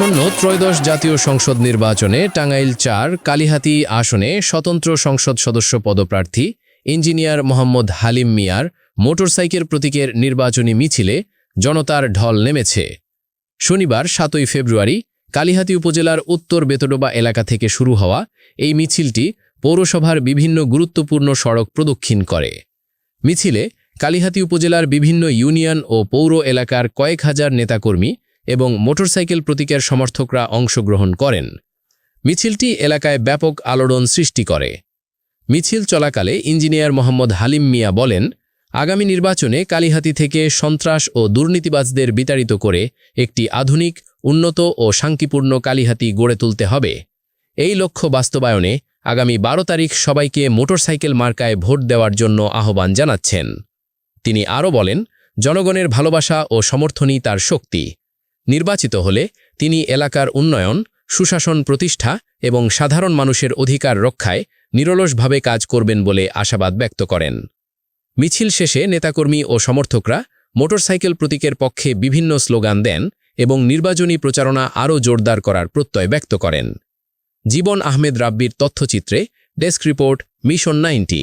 আসন্ন ত্রয়োদশ জাতীয় সংসদ নির্বাচনে টাঙ্গাইল চার, কালিহাতি আসনে স্বতন্ত্র সংসদ সদস্য পদপ্রার্থী ইঞ্জিনিয়ার মোহাম্মদ হালিম মিয়ার মোটরসাইকেল প্রতীকের নির্বাচনী মিছিলে জনতার ঢল নেমেছে। শনিবার সাতই ফেব্রুয়ারি কালিহাতি উপজেলার উত্তর বেতডোবা এলাকা থেকে শুরু হওয়া এই মিছিলটি পৌরসভার বিভিন্ন গুরুত্বপূর্ণ সড়ক প্রদক্ষিণ করে। মিছিলে কালিহাতি উপজেলার বিভিন্ন ইউনিয়ন ও পৌর এলাকার কয়েক হাজার নেতাকর্মী এবং মোটরসাইকেল প্রতীকের সমর্থকরা অংশগ্রহণ করেন। মিছিলটি এলাকায় ব্যাপক আলোড়ন সৃষ্টি করে। মিছিল চলাকালে ইঞ্জিনিয়ার মোহাম্মদ হালিম মিয়া বলেন, আগামী নির্বাচনে কালিহাতি থেকে সন্ত্রাস ও দুর্নীতিবাজদের বিতাড়িত করে একটি আধুনিক, উন্নত ও শান্তিপূর্ণ কালিহাতি গড়ে তুলতে হবে। এই লক্ষ্য বাস্তবায়নে আগামী বারো তারিখ সবাইকে মোটরসাইকেল মার্কায় ভোট দেওয়ার জন্য আহ্বান জানাচ্ছেন। তিনি আরও বলেন, জনগণের ভালোবাসা ও সমর্থনই তার শক্তি। নির্বাচিত হলে তিনি এলাকার উন্নয়ন, সুশাসন প্রতিষ্ঠা এবং সাধারণ মানুষের অধিকার রক্ষায় নিরলসভাবে কাজ করবেন বলে আশাবাদ ব্যক্ত করেন। মিছিল শেষে নেতাকর্মী ও সমর্থকরা মোটরসাইকেল প্রতীকের পক্ষে বিভিন্ন স্লোগান দেন এবং নির্বাচনী প্রচারণা আরও জোরদার করার প্রত্যয় ব্যক্ত করেন। জীবন আহমেদ রাব্বির তথ্যচিত্রে desk report, mission ninety.